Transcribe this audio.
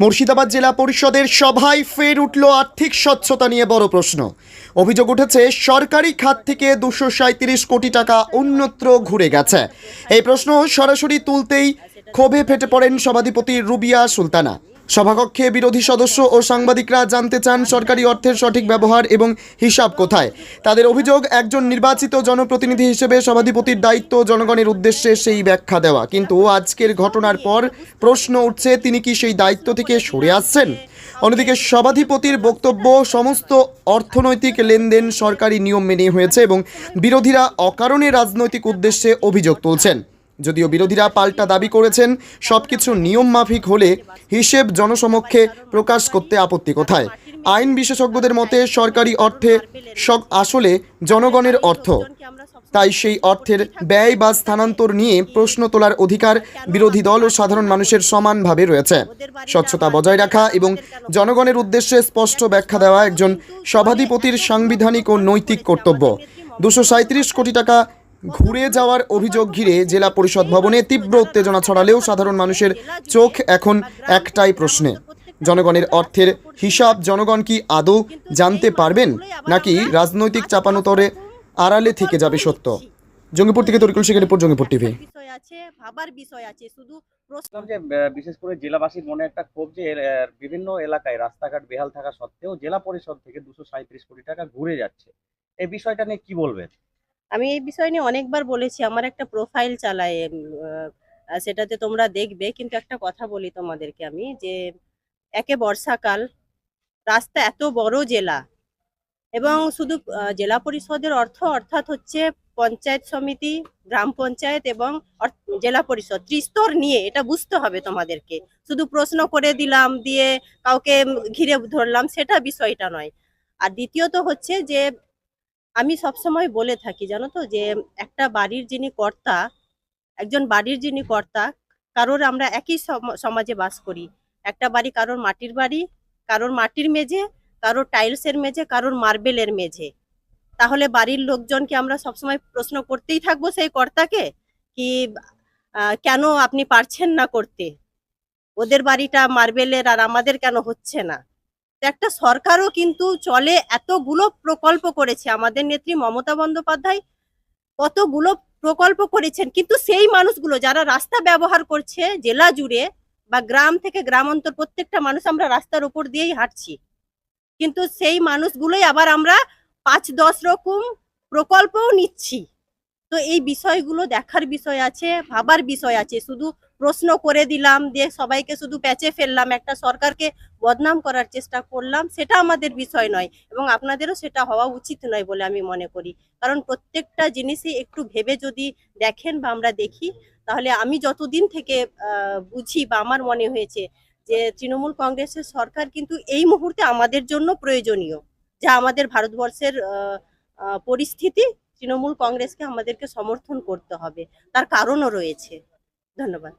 মুর্শিদাবাদ জেলা পরিষদের সভায় ফের উঠল আর্থিক স্বচ্ছতা নিয়ে বড় প্রশ্ন। অভিযোগ উঠেছে, সরকারি খাত থেকে দুশো কোটি টাকা অন্যত্র ঘুরে গেছে। এই প্রশ্ন সরাসরি তুলতেই ক্ষোভে ফেটে পড়েন সভাধিপতি রুবিয়া সুলতানা। সভাকক্ষে বিরোধী সদস্য ও সাংবাদিকরা জানতে চান সরকারি অর্থের সঠিক ব্যবহার এবং হিসাব কোথায়। তাদের অভিযোগ, একজন নির্বাচিত জনপ্রতিনিধি হিসেবে সভাধিপতির দায়িত্ব জনগণের উদ্দেশ্যে সেই ব্যাখ্যা দেওয়া। কিন্তু আজকের ঘটনার পর প্রশ্ন উঠছে, তিনি কি সেই দায়িত্ব থেকে সরে আসছেন? অন্যদিকে সভাধিপতির বক্তব্য, সমস্ত অর্থনৈতিক লেনদেন সরকারি নিয়ম মেনে হয়েছে এবং বিরোধীরা অকারণে রাজনৈতিক উদ্দেশ্যে অভিযোগ তুলছেন। যদিও বিরোধীরা পাল্টা দাবি করেছেন, সবকিছু নিয়ম মাফিক হলে হিসেব জনসমক্ষে প্রকাশ করতে আপত্তি কোথায়? আইন বিশেষজ্ঞদের মতে, সরকারি অর্থে সব আসলে জনগণের অর্থ। তাই সেই অর্থের ব্যয় বা স্থানান্তর নিয়ে প্রশ্ন তোলার অধিকার বিরোধী দল ও সাধারণ মানুষের সমানভাবে রয়েছে। স্বচ্ছতা বজায় রাখা এবং জনগণের উদ্দেশ্যে স্পষ্ট ব্যাখ্যা দেওয়া একজন সভাধিপতির সাংবিধানিক ও নৈতিক কর্তব্য। দুশো কোটি টাকা ঘুরে যাওয়ার অভিযোগ ঘিরে জেলা পরিষদ ভবনে তীব্র উত্তেজনা ছড়ালেও সাধারণ মানুষের চোখ এখন একটাই প্রশ্নে। জনগণের অর্থের হিসাব জনগণ কি আদৌ জানতে পারবেন নাকি রাজনৈতিক চাপানোতরে আড়ালে থেকে যাবে সত্য? জঙ্গিপুর থেকে তরিকুল শেখের রিপোর্ট জঙ্গিপুর টিভি। বিষয় আছে ভাবার বিষয় আছে শুধু যে বিশেষ করে জেলাবাসীর মনে একটা ক্ষোভ যে বিভিন্ন এলাকায় রাস্তাঘাট বেহাল থাকা সত্ত্বেও জেলা পরিষদ থেকে দুশো সাঁত্রিশ কোটি টাকা ঘুরে যাচ্ছে। এই বিষয়টা নিয়ে কি বলবেন? আমি এই বিষয় নিয়ে অনেকবার বলেছি, আমার একটা প্রোফাইল চালায় সেটাতে তোমরা দেখবে। কিন্তু একটা কথা বলি তোমাদেরকে আমি, যে একে বর্ষাকাল, রাস্তা এত বড় জেলা এবং শুধু জেলা পরিষদের অর্থ অর্থাৎ হচ্ছে পঞ্চায়েত সমিতি, গ্রাম পঞ্চায়েত এবং জেলা পরিষদ, ত্রিস্তর নিয়ে, এটা বুঝতে হবে তোমাদেরকে। শুধু প্রশ্ন করে দিলাম, দিয়ে কাউকে ঘিরে ধরলাম, সেটা বিষয়টা নয়। আর দ্বিতীয়ত হচ্ছে যে আমি সবসময় বলে থাকি, জানো তো? যে একটা বাড়ির যিনি কর্তা, একজন বাড়ির যিনি কর্তা, কারোর আমরা একই সম- সমাজে বাস করি। একটা বাড়ি কারোর মাটির বাড়ি, কারোর মাটির মেঝে, কারোর টাইলসের মেঝে, কারোর মার্বেলের মেঝে। তাহলে বাড়ির লোকজনকে আমরা সবসময় প্রশ্ন করতেই থাকব সেই কর্তাকে কি কেন আপনি পারছেন না করতে? ওদের বাড়িটা মার্বেলের আর আমাদের কেন হচ্ছে না? একটা সরকারও কিন্তু চলে এতগুলো প্রকল্প করেছে। আমাদের নেত্রী মমতা বন্দ্যোপাধ্যায় কতগুলো প্রকল্প করেছেন, কিন্তু সেই মানুষগুলো যারা রাস্তা ব্যবহার করছে জেলা জুড়ে বা গ্রাম থেকে গ্রাম অন্তর প্রত্যেকটা মানুষ আমরা রাস্তার উপর দিয়েই হাঁটছি। কিন্তু সেই মানুষগুলোই আবার আমরা পাঁচ দশ রকম প্রকল্পও নিচ্ছি। তো এই বিষয়গুলো দেখার বিষয় আছে, ভাবার বিষয় আছে। শুধু প্রশ্ন করে দিলাম, দিয়ে সবাইকে শুধু প্যাচে ফেললাম, একটা সরকারকে বদনাম করার চেষ্টা করলাম, সেটা আমাদের বিষয় নয় এবং আপনাদেরও সেটা হওয়া উচিত নয় বলে আমি মনে করি। কারণ প্রত্যেকটা জিনিসই একটু ভেবে যদি দেখেন বা আমরা দেখি, তাহলে আমি যতদিন থেকে বুঝি বা আমার মনে হয়েছে যে তৃণমূল কংগ্রেসের সরকার কিন্তু এই মুহূর্তে আমাদের জন্য প্রয়োজনীয়। যা আমাদের ভারতবর্ষের পরিস্থিতি তৃণমূল কংগ্রেসকে আমাদেরকে সমর্থন করতে হবে। তার কারণও রয়েছে। ধন্যবাদ।